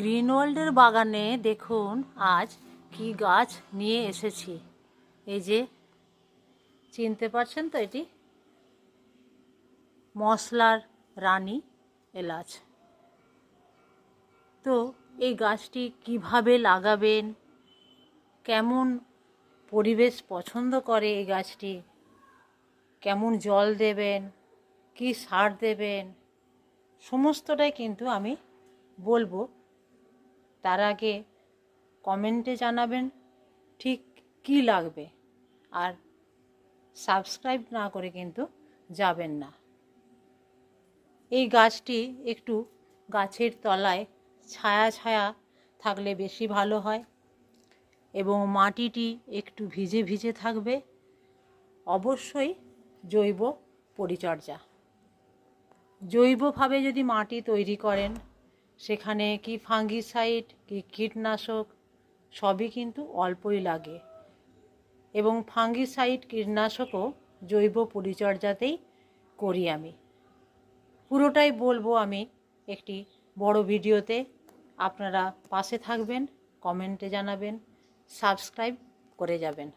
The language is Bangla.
গ্রিন ওয়ার্ল্ডের বাগানে দেখুন আজ কি গাছ নিয়ে এসেছি। এই যে, চিনতে পারছেন তো এটি? মশলার রানী এলাচ। তো এই গাছটি কীভাবে লাগাবেন? কেমন পরিবেশ পছন্দ করে এই গাছটি? কেমন জল দেবেন? কি সার দেবেন? সমস্তটাই কিন্তু আমি বলব তার আগে কমেন্টে জানাবেন ঠিক কি লাগবে। আর সাবস্ক্রাইব না করে কিন্তু যাবেন না। এই গাছটি একটু গাছের তলায় ছায়া ছায়া থাকলে বেশি ভালো হয় এবং মাটিটি একটু ভিজে ভিজে থাকবে। অবশ্যই জৈব পরিচর্যা। জৈবভাবে যদি মাটি তৈরি করেন সেখানে কি ফাঙ্গিসাইড, কি কীটনাশক, সবই কিন্তু অল্পই লাগে। এবং ফাঙ্গিসাইড, কীটনাশকও জৈব পরিচর্যাতেই করি আমি। পুরোটাই বলব আমি একটি বড় ভিডিওতে। আপনারা পাশে থাকবেন, কমেন্টে জানাবেন, সাবস্ক্রাইব করে যাবেন।